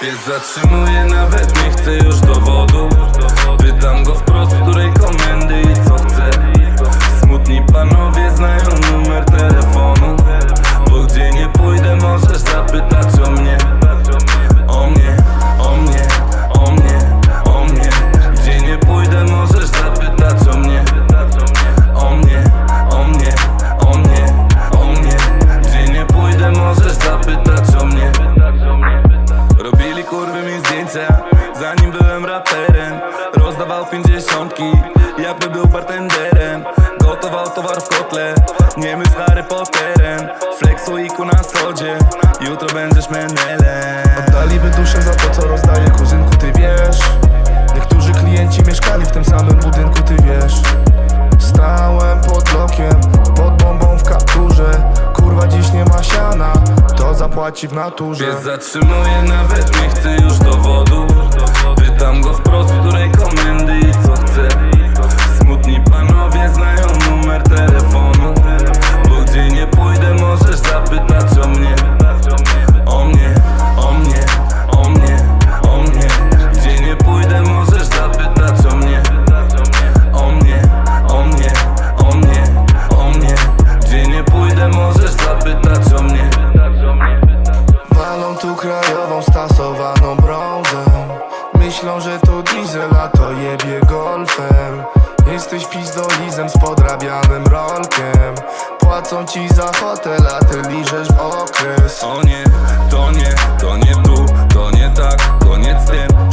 Pies zatrzymuje, nawet nie chce już dowodu. Pytam go wprost, byłem raperem. Rozdawał pięćdziesiątki Jakby był bartenderem. Gotował towar w kotle Niemy z Harry Potterem. Flexu i ku na sodzie Jutro będziesz menelem. Oddaliby duszę za to, co rozdaje kuzynku, ty wiesz. Niektórzy klienci mieszkali w tym samym budynku, ty wiesz. Stałem pod blokiem, pod bombą w kapturze. Kurwa dziś nie ma siana, to zapłaci w naturze. Pies zatrzymuje, nawet nie chce to diesel, a to jebie golfem Jesteś pizdolizem z podrabianym rolkiem. Płacą ci za hotel, a ty liżesz w okres. O nie, to nie, to nie tu, to nie tak Koniec tym,